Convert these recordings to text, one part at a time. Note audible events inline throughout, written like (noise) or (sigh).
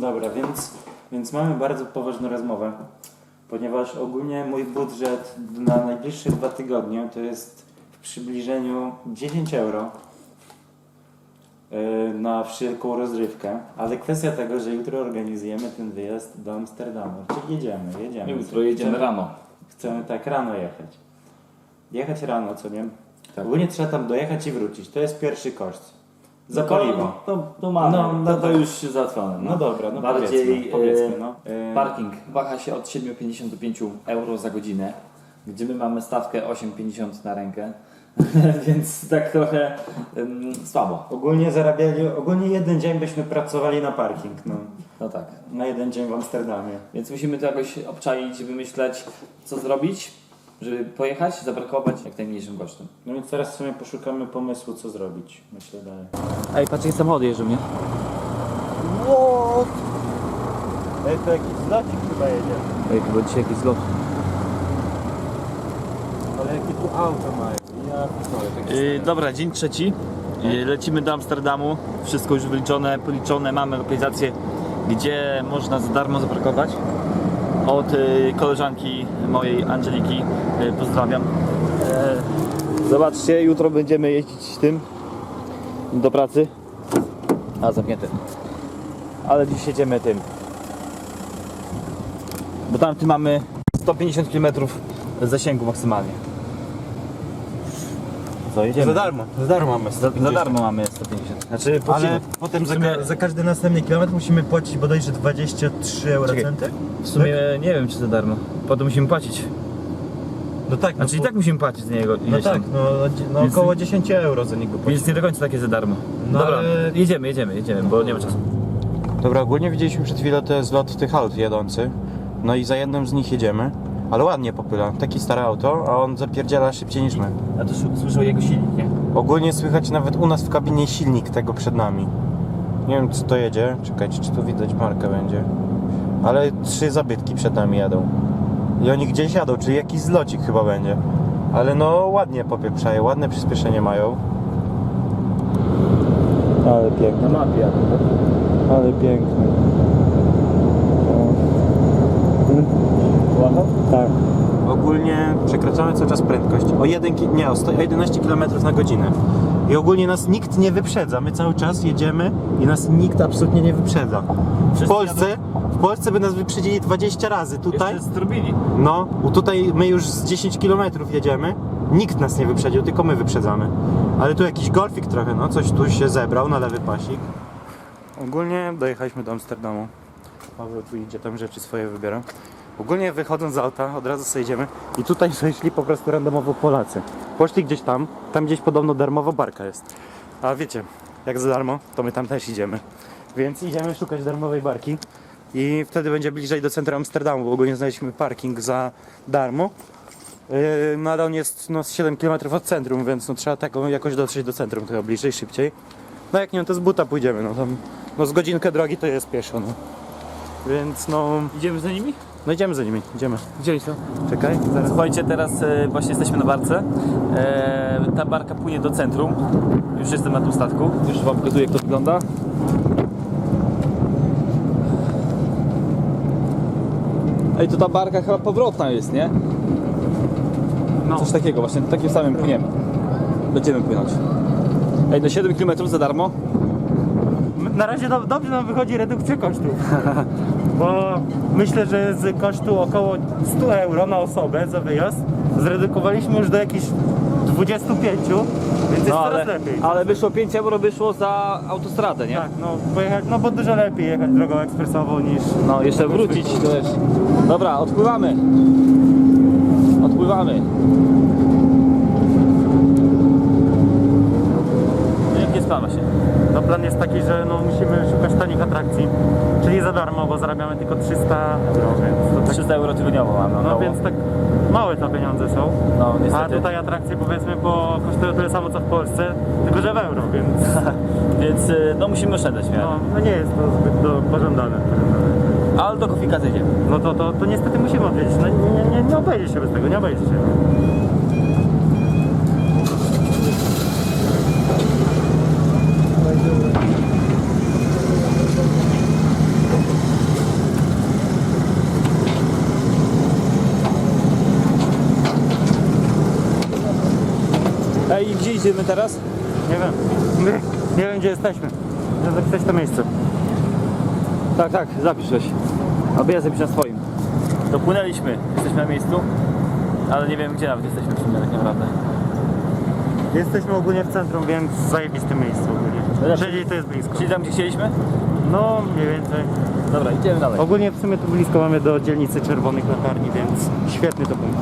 Dobra, więc, więc mamy bardzo poważną rozmowę, ponieważ ogólnie mój budżet na najbliższe dwa tygodnie to jest w przybliżeniu 10 euro yy, na wszelką rozrywkę, ale kwestia tego, że jutro organizujemy ten wyjazd do Amsterdamu, czyli jedziemy, jedziemy. Jutro jedziemy Chcemy- rano. Chcemy tak rano jechać. Jechać rano, co nie? Tak. Ogólnie trzeba tam dojechać i wrócić. To jest pierwszy koszt. Za paliwo. To, to mamy. No, no to, to tak. już załatwione. No dobra, no Bardziej, powiedzmy, powiedzmy e, no. E, Parking waha się od 7,50 do 5 euro za godzinę, gdzie my mamy stawkę 8,50 na rękę, (laughs) więc tak trochę ym, słabo. Ogólnie zarabiali, ogólnie jeden dzień byśmy pracowali na parking, no. No tak. Na jeden dzień w Amsterdamie. Więc musimy to jakoś obczaić, wymyśleć, co zrobić, żeby pojechać, zabrakować jak najmniejszym kosztem. No więc teraz sobie poszukamy pomysłu, co zrobić, myślę dalej. Ej, patrz, jak samochody jeżdżą, nie? What? Ej, to jakiś zlocik chyba jedzie. Ej, chyba dzisiaj jakiś zlot. Ale jakie tu auto mają? Ja takie Yy, dobra, dzień trzeci. Yy, lecimy do Amsterdamu. Wszystko już wyliczone, policzone. Mamy lokalizację, gdzie można za darmo zaparkować. Od yy, koleżanki mojej Angeliki. Yy, pozdrawiam. Yy, zobaczcie, jutro będziemy jeździć tym do pracy. A, zamknięte. Ale dziś jedziemy tym. Bo tam ty mamy 150 km zasięgu maksymalnie. Co, jedziemy? Za darmo, za darmo mamy. Za, za darmo mamy 150. Znaczy, Ale płacimy. potem za, sumie- za każdy następny kilometr musimy płacić bodajże 23 eurocenty. W sumie nie wiem, czy za darmo. Potem musimy płacić. No tak, no, Znaczy i tak musimy płacić za niego. no tak, tam. no, no Więc- około 10 euro za niego płacić. Więc nie do końca takie za darmo. No Dobra, ale- jedziemy, jedziemy, jedziemy, bo nie ma czasu. Dobra, ogólnie widzieliśmy przed chwilą te zlot tych aut jadący. No i za jednym z nich jedziemy. Ale ładnie popyla. Taki stare auto, a on zapierdziela szybciej niż my. A to słyszał jego silnik, nie? Ogólnie słychać nawet u nas w kabinie silnik tego przed nami. Nie wiem co to jedzie. Czekajcie, czy tu widać markę będzie. Ale trzy zabytki przed nami jadą. I oni gdzieś jadą, czyli jakiś zlocik chyba będzie. Ale no ładnie popieprzają, ładne przyspieszenie mają. Ale piękne. Na mapie jak Ale piękne. Tak. Ogólnie przekraczamy cały czas prędkość. O, 1, ki- nie, o, sto- o 11 km na godzinę. I ogólnie nas nikt nie wyprzedza. My cały czas jedziemy i nas nikt absolutnie nie wyprzedza. W Polsce, w Polsce by nas wyprzedzili 20 razy. Tutaj, Jeszcze zrobili. no, tutaj my już z 10 km jedziemy. Nikt nas nie wyprzedził, tylko my wyprzedzamy. Ale tu jakiś golfik trochę, no, coś tu się zebrał na lewy pasik. Ogólnie dojechaliśmy do Amsterdamu. Paweł tu idzie, tam rzeczy swoje wybiera. Ogólnie wychodząc z auta, od razu sobie idziemy i tutaj sobie szli po prostu randomowo Polacy. Poszli gdzieś tam, tam gdzieś podobno darmowa barka jest. A wiecie, jak za darmo, to my tam też idziemy. Więc idziemy szukać darmowej barki i wtedy będzie bliżej do centrum Amsterdamu, bo ogólnie znaleźliśmy parking za darmo. Yy, no on jest no, z 7 km od centrum, więc no, trzeba taką jakoś dotrzeć do centrum trochę bliżej, szybciej. No jak nie, to z buta pójdziemy, no tam no, z godzinkę drogi to jest pieszo, no. Więc no, Idziemy za nimi? No idziemy za nimi, idziemy. Gdzie oni są? Czekaj, zaraz. Słuchajcie, teraz e, właśnie jesteśmy na barce. E, ta barka płynie do centrum. Już jestem na tym statku. Już wam pokazuję, jak to wygląda. Ej, to ta barka chyba powrotna jest, nie? No. Coś takiego, właśnie takim samym płyniemy. Będziemy płynąć. Ej, no 7 km za darmo. Na razie do, dobrze nam wychodzi redukcja kosztów. (laughs) Bo myślę, że z kosztu około 100 euro na osobę za wyjazd zredukowaliśmy już do jakichś 25, więc jest No coraz lepiej. ale wyszło 5 euro, wyszło za autostradę, nie? Tak, no, pojechać, no bo dużo lepiej jechać drogą ekspresową niż... No, jeszcze wrócić też. Dobra, odpływamy. Odpływamy. No się. No plan jest taki, że no, musimy szukać tanich atrakcji, czyli za darmo, bo zarabiamy tylko 300 euro, więc to tak, 300 euro tygodniowo mamy. no około. więc tak małe te pieniądze są. No, A niestety. tutaj atrakcje powiedzmy po kosztują tyle samo co w Polsce, tylko że w euro, więc (laughs) Więc y, no musimy oszczędzać no, no nie jest to zbyt do, pożądane. Ale do kofika zejdziemy. No to, to, to niestety musimy odwiedzić. No, nie, nie, nie obejdzie się bez tego, nie obejdzie się. i gdzie idziemy teraz? Nie wiem. My, nie wiem gdzie jesteśmy. Muszę zapisać to miejsce. Tak, tak, zapisz coś. Albo ja zapiszę na swoim. Dopłynęliśmy, jesteśmy na miejscu, ale nie wiem gdzie nawet jesteśmy w sumie tak naprawdę. Jesteśmy ogólnie w centrum, więc w zajebistym miejscu ogólnie. Czyli to jest blisko. Czyli tam gdzie chcieliśmy? No, mniej więcej. Dobra, idziemy dalej. Ogólnie w sumie tu blisko mamy do dzielnicy Czerwonych Latarni, więc świetny to punkt.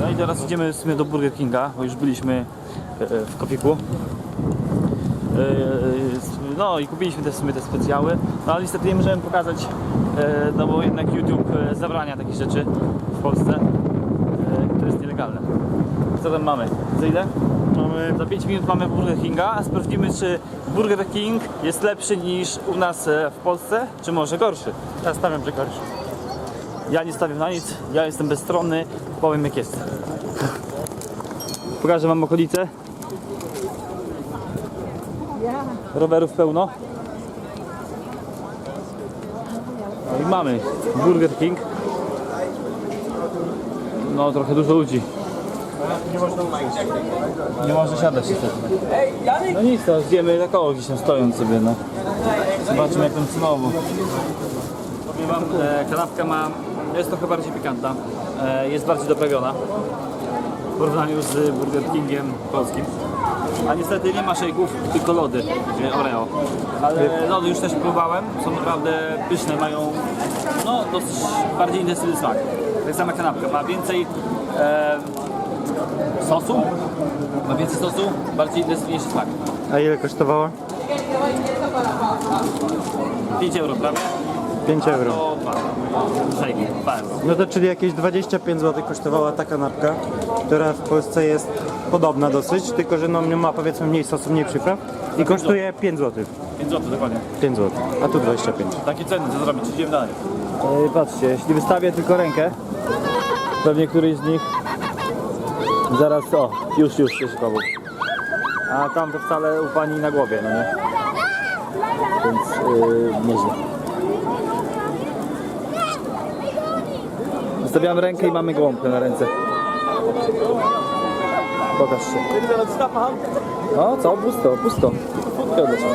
No i teraz idziemy w sumie do Burger Kinga, bo już byliśmy e, e, w Kopiku. E, No i kupiliśmy te w sumie te specjały, no ale niestety nie możemy pokazać, no bo jednak YouTube zabrania takich rzeczy w Polsce. To jest nielegalne. Co tam mamy? Za ile? Mamy Za 5 minut mamy Burger Kinga, a sprawdzimy czy Burger King jest lepszy niż u nas w Polsce, czy może gorszy. Ja stawiam, że gorszy. Ja nie stawiam na nic, ja jestem bezstronny, powiem jak jest. Pokażę wam okolice. Rowerów pełno. No i mamy Burger King. No trochę dużo ludzi. Nie można siadać niestety. No nic, to idziemy tak koło gdzieś tam stojąc sobie, no. Zobaczymy jak tam cenowo. Powiem wam, kanapka ma, jest trochę bardziej pikantna, e, jest bardziej doprawiona w porównaniu z Burger Kingiem polskim. A niestety nie ma szejków, tylko lody e, Oreo. Ale lody już też próbowałem, są naprawdę pyszne, mają no, dosyć bardziej intensywny smak. Tak sama kanapka, ma więcej e, sosu, ma więcej sosu, bardziej intensywniejszy smak. A ile kosztowała? 5 euro prawie, 5 euro. To 2 szejki, 2 euro. No to czyli jakieś 25 zł kosztowała ta kanapka, która w Polsce jest podobna dosyć, tylko że no ma powiedzmy mniej sosu, mniej przypraw i kosztuje 5 zł. 5 zł dokładnie. 5 zł, a tu 25. Takie ceny, co zrobić? Idziemy dalej. patrzcie, jeśli wystawię tylko rękę, pewnie któryś z nich zaraz, o, już, już się szykował. A tam to wcale u pani na głowie, no nie? Więc yy, nieźle. Wystawiamy rękę i mamy gołąbkę na ręce. Pokaż się. O, co? Pusto, pusto. Fotkę odleciał.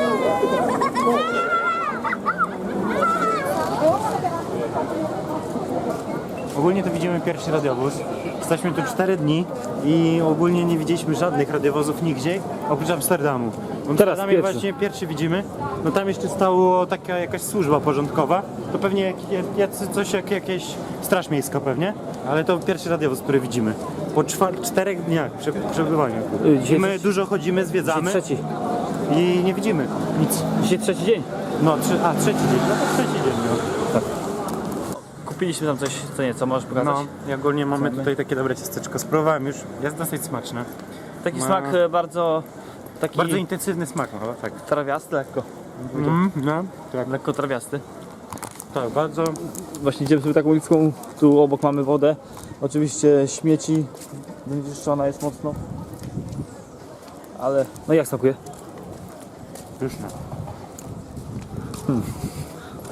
Ogólnie to widzimy pierwszy radiowóz. Jesteśmy tu 4 dni i ogólnie nie widzieliśmy żadnych radiowozów nigdzie, oprócz Amsterdamu. W Amsterdamie pierwszy. właśnie pierwszy widzimy. No tam jeszcze stało taka jakaś służba porządkowa. To pewnie jak, jacy, coś jak jakieś straż miejska pewnie, ale to pierwszy radiowóz, który widzimy. Po czwar- czterech dniach prze, przebywania. Y, dzisiaj I my dużo chodzimy, zwiedzamy Trzeci. i nie widzimy nic. Dzisiaj trzeci dzień. No, trzy, a trzeci dzień, no to trzeci dzień. No. Kupiliśmy tam coś, co nieco, możesz pokazać? No, i ogólnie mamy tutaj takie dobre ciasteczko. Spróbowałem już, jest dosyć smaczne. Taki Ma- smak e, bardzo, taki Bardzo intensywny smak, no tak. trawiasty lekko. Mm, no, tak, Lekko trawiasty. tak, bardzo. Właśnie idziemy sobie taką ulicką, tu obok mamy wodę. Oczywiście śmieci, wyczyszczona jest mocno. Ale, no jak smakuje? Pyszne.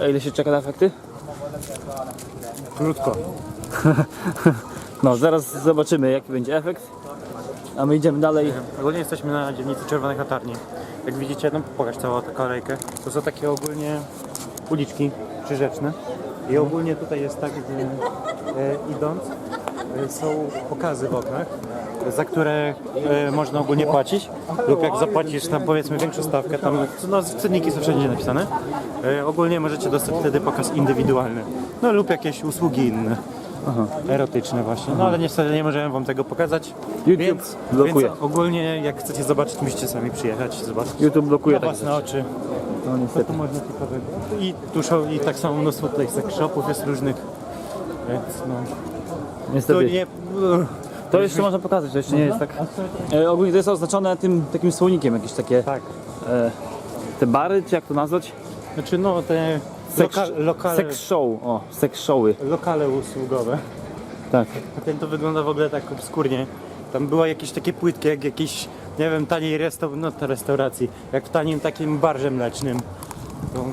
A ile się czeka na efekty? Krótko. (laughs) No, zaraz zobaczymy jaki będzie efekt. A my idziemy dalej. Ogólnie jesteśmy na dzielnicy Czerwonych Latarni. Jak widzicie, no pokaż całą tę kolejkę. To są takie ogólnie uliczki przyrzeczne. I ogólnie tutaj jest tak, że e, idąc e, są pokazy w oknach, za które e, można ogólnie płacić. Lub jak zapłacisz tam powiedzmy większą stawkę, tam no, cenniki są wszędzie napisane. E, ogólnie możecie dostać wtedy pokaz indywidualny. No lub jakieś usługi inne. Erotyczne właśnie. No ale niestety nie możemy wam tego pokazać. YouTube więc, blokuje. Więc ogólnie jak chcecie zobaczyć, musicie sami przyjechać, zobaczyć. YouTube blokuje Na takie własne rzeczy. oczy. No niestety. tu można ciekawego? I tu są, i tak samo mnóstwo tutaj sex shopów jest różnych. Więc no. To Niestety. nie. To jeszcze można pokazać, to jeszcze nie jest tak. E, ogólnie to jest oznaczone tym takim słonikiem, jakieś takie Tak. e, te bary, czy jak to nazwać? Znaczy no te Seks, loka, lokale, Sex show, o, sex showy. lokale usługowe. Tak. A ten to wygląda w ogóle tak obskurnie. Tam były jakieś takie płytki, jak jakieś, nie wiem, taniej restaur... no to restauracji, jak w tanim takim barze mlecznym. To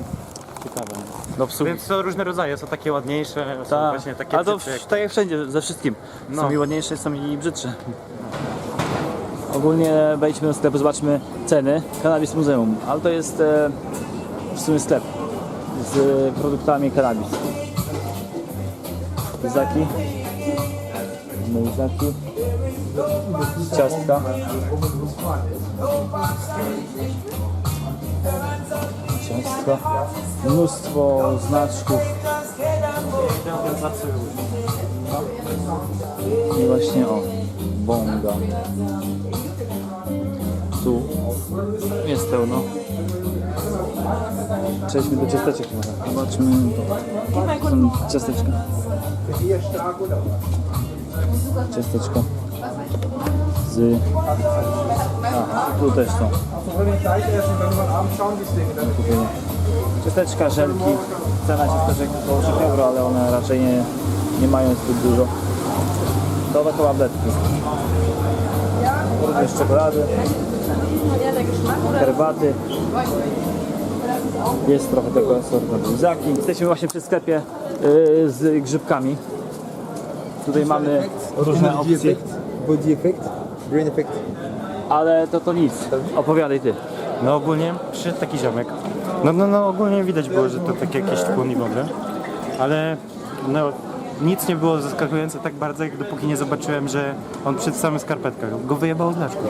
ciekawe. Do obsługi. Więc są różne rodzaje, są takie ładniejsze, są właśnie takie Ale to brzydsze, jak- w, tak jak wszędzie, ze wszystkim. No. Są i ładniejsze, są i brzydsze. Ogólnie wejdźmy do sklepu, zobaczmy ceny. Cannabis Muzeum, ale to jest e, w sumie sklep z produktami cannabis. Lizaki. No lizaki. Ciastka. Ciastka. Mnóstwo znaczków. I właśnie o, bonga. Tu jest pełno. Przejdźmy do ciasteczek może. Zobaczmy. To są ciasteczka. Ciasteczka. Z... Aha, tu też są. Ciasteczka, żelki. Cena ciasteczek około 3 euro, ale one raczej nie, nie mają zbyt dużo. To takie tabletki. Również czekolady. Herbaty. Jest trochę tego sortu lizaki. Jesteśmy właśnie przy sklepie yy, z grzybkami. Tutaj mamy różne opcje, Body effect, brain effect. ale to to nic. Opowiadaj ty. No ogólnie przyszedł taki ziomek. No, no, no ogólnie widać było, że to takie jakieś ogóle. Ale no nic nie było zaskakujące tak bardzo, jak dopóki nie zobaczyłem, że on przed samych skarpetkach go wyjebał z laczku.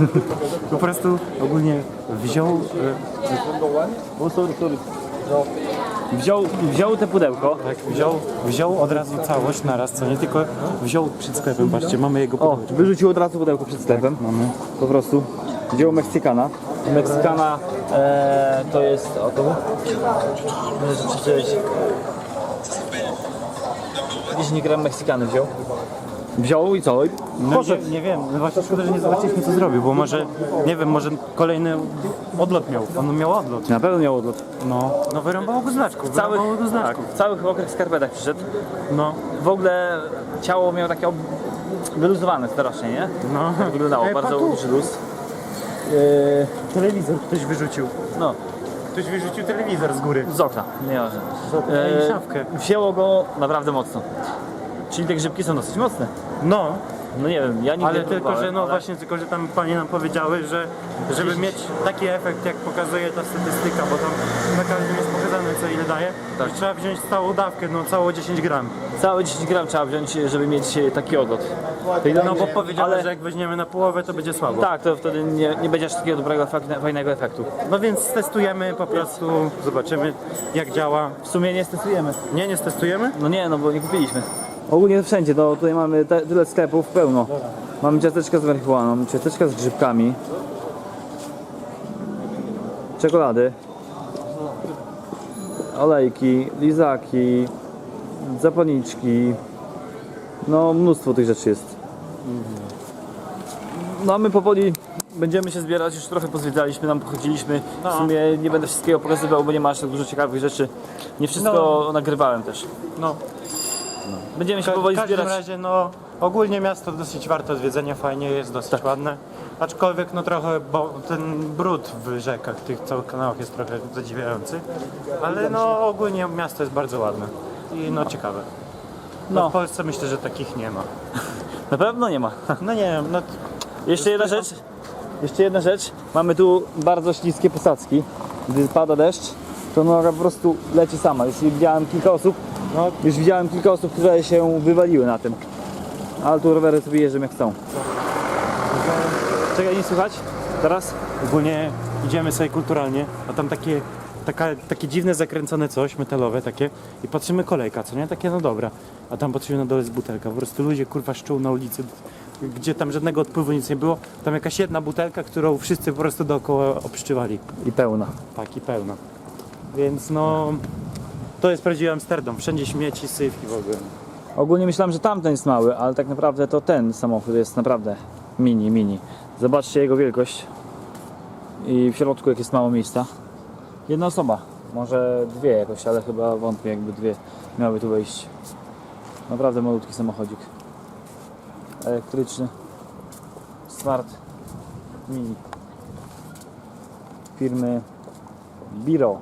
(laughs) po prostu ogólnie wziął... E, sorry, sorry. Wziął, wziął te pudełko. Tak, wziął, wziął od razu całość naraz, co nie tylko wziął przed sklepem, patrzcie, mamy jego O, wyrzucił od razu pudełko przed sklepem. Tak, mamy. Po prostu. Wziął Meksykana. Meksykana e, to jest. O to. Przeczytałeś 40 gram Meksykany wziął. Wziął i co? I No nie, nie wiem, no właśnie szkoda, że nie zobaczyliśmy co zrobił, bo może, nie wiem, może kolejny odlot miał. On miał odlot. Na pewno miał odlot. No, no wyrąbało go znaczku, Cały, tak, znaczku. w całych mokrych skarpetach przyszedł. No, W ogóle ciało miał takie ob... wyluzowane strasznie, nie? no. Tak wyglądało bardzo Patu. luz. Yy, telewizor ktoś wyrzucił. No, Ktoś wyrzucił telewizor z góry. z okna, nieważne. Ej, szafkę. Wzięło go naprawdę mocno. Czyli te grzybki są dosyć mocne. No, No nie wiem, ja nigdy ale nie tylko, próbowałem, że no ale- właśnie, tylko, że tam panie nam powiedziały, że żeby mieć taki efekt, jak pokazuje ta statystyka, bo tam na każdym jest pokazane, co ile daje, Tak. że trzeba wziąć całą dawkę, no całą 10 gram. Całe 10 gram trzeba wziąć, żeby mieć e, taki odlot. No bo powiedziała, Ale- że jak weźmiemy na połowę, to będzie słabo. Tak, to wtedy nie, nie będzie aż takiego dobrego, efek- fajnego efektu. No więc testujemy po prostu, zobaczymy jak działa. W sumie nie stosujemy. Nie, nie testujemy? No nie, no bo nie kupiliśmy. Ogólnie wszędzie, no tutaj mamy te, tyle sklepów, pełno. Mamy ciasteczka z marihuaną, ciasteczka z grzybkami, czekolady, olejki, lizaki, zapalniczki, no mnóstwo tych rzeczy jest. No a my powoli będziemy się zbierać, już trochę pozwiedzaliśmy, nam pochodziliśmy. W No. sumie nie będę wszystkiego pokazywał, bo nie ma aż tak dużo ciekawych rzeczy. Nie wszystko nagrywałem też. No. Będziemy się W powoli każdym zbierać. razie, no ogólnie miasto dosyć warte odwiedzenia, fajnie jest, dosyć Tak. ładne. Aczkolwiek no trochę, bo ten brud w rzekach, tych całych kanałach jest trochę zadziwiający. Ale no ogólnie miasto jest bardzo ładne i no ciekawe. No. No. W Polsce myślę, że takich nie ma. (laughs) Na pewno nie ma. (laughs) No nie wiem, no Jeszcze jedna rzecz. Jeszcze jedna rzecz. Mamy tu bardzo śliskie posadzki. Gdy pada deszcz, to noga po prostu leci sama. Już widziałem kilka osób, no już widziałem kilka osób, które się wywaliły na tym. Ale tu rowery sobie jeżdżą jak chcą. Czekaj, nie słychać? Teraz? ogólnie idziemy sobie kulturalnie, a tam takie, taka, takie dziwne zakręcone coś, metalowe takie i patrzymy kolejka, co nie? Takie no dobra, a tam patrzymy na dole jest butelka, po prostu ludzie kurwa szczuł na ulicy, gdzie tam żadnego odpływu nic nie było, tam jakaś jedna butelka, którą wszyscy po prostu dookoła obszczywali, I pełna. tak i pełna. Więc no, to jest prawdziwy Amsterdam, wszędzie śmieci, syf w ogóle. Ogólnie myślałem, że tamten jest mały, ale tak naprawdę to ten samochód jest naprawdę mini, mini. Zobaczcie jego wielkość i w środku jak jest mało miejsca. Jedna osoba, może dwie jakoś, ale chyba wątpię jakby dwie miały tu wejść. Naprawdę malutki samochodzik. Elektryczny. Smart Mini. Firmy Biro.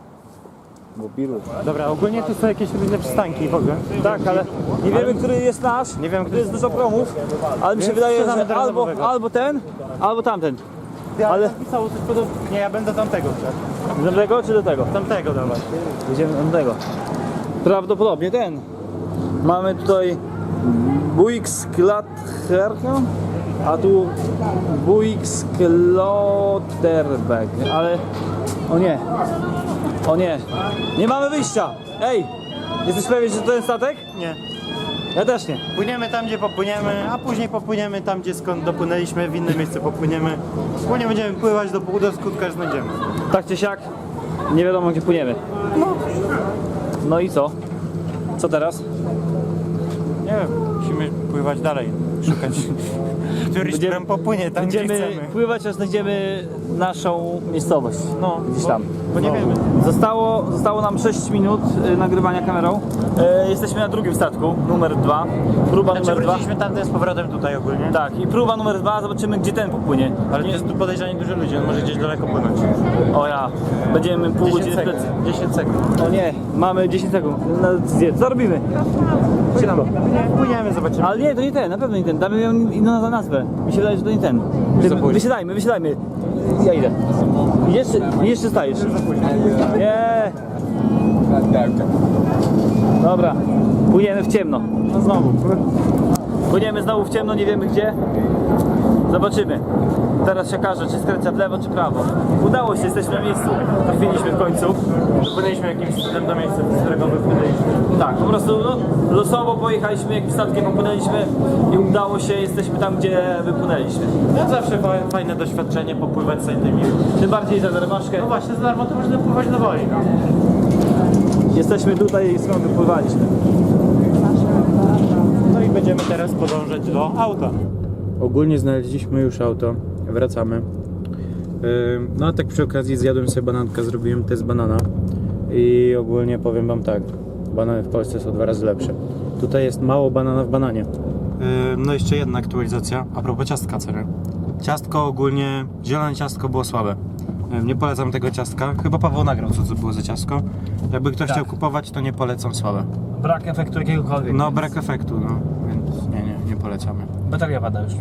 Bo bilu. Dobra, ogólnie tu są jakieś różne przystanki w ogóle. Tak, ale nie wiemy, który jest nasz. Nie wiem, który jest dużo promów, ale mi się Więc wydaje, sprzedamy że albo, nowego. albo ten, albo tamten. Ale Ale- napisało coś podobnego. Nie, ja będę tamtego chciał. Do tego czy do tego? Tamtego dawać. Jedziemy do tego. Prawdopodobnie ten. Mamy tutaj Buick Klatherka, a tu Buick Klotterbeck, ale o nie, o nie, nie mamy wyjścia. Ej, jesteś pewien, że to ten statek? Nie. Ja też nie. Płyniemy tam, gdzie popłyniemy, a później popłyniemy tam, gdzie skąd dopłynęliśmy, w inne miejsce popłyniemy. Później będziemy pływać, dopóki do skutka znajdziemy. Tak czy siak, nie wiadomo gdzie płyniemy. No i co? Co teraz? Nie wiem, musimy pływać dalej, szukać. (laughs) Będziemy- prem popłynie tam, gdzie Będziemy chcemy. pływać, aż znajdziemy naszą miejscowość. No, gdzieś tam. bo nie No. wiemy. Zostało, zostało nam 6 minut y, nagrywania kamerą. E, jesteśmy na drugim statku, numer 2. Próba Znaczy numer 2. wróciliśmy tamten z powrotem tutaj ogólnie. Tak, i próba numer 2, zobaczymy gdzie ten popłynie. Ale jest tu podejrzanie dużo ludzi, on może gdzieś daleko płynąć. O ja, będziemy pół 10 godziny sekund. plecy. 10 sekund. O nie, mamy 10 sekund na decyzję. Co robimy? Płyniemy, zobaczymy. Ale nie, to nie ten, na pewno nie ten. Damy miał inną nazwę. Mi się wydaje, że to nie ten. Wysiadajmy, wysiadajmy. Ja idę. Idziesz, czy- idziesz czy stajesz? Nie. Dobra, płyniemy w ciemno. No znowu. Płyniemy znowu w ciemno, nie wiemy gdzie. Zobaczymy. Teraz się okaże, czy skręca w lewo, czy prawo. Udało się, jesteśmy na miejscu. Trafiliśmy w końcu. Dopłynęliśmy jakimś cudem do miejsca, z którego wypłynęliśmy. Tak, po prostu no, losowo pojechaliśmy, jakimś statkiem popłynęliśmy i udało się, jesteśmy tam, gdzie wypłynęliśmy. No zawsze fa- fajne doświadczenie popływać z tymi. Tym bardziej za darmaszkę. No właśnie, za darmo to można pływać do woli. Jesteśmy tutaj, skąd wypływaliśmy. No i będziemy teraz podążać do auta. Ogólnie znaleźliśmy już auto, wracamy. No a tak przy okazji zjadłem sobie banankę, zrobiłem test banana i ogólnie powiem wam tak, banany w Polsce są dwa razy lepsze. Tutaj jest mało banana w bananie. No jeszcze jedna aktualizacja, a propos ciastka cery. Ciastko ogólnie, zielone ciastko było słabe. Nie polecam tego ciastka, chyba Paweł nagrał co to było za ciastko. Jakby ktoś chciał kupować, to nie polecam słabe. Brak efektu jakiegokolwiek. No brak efektu, no, więc nie, nie, nie polecamy. Bateria pada już.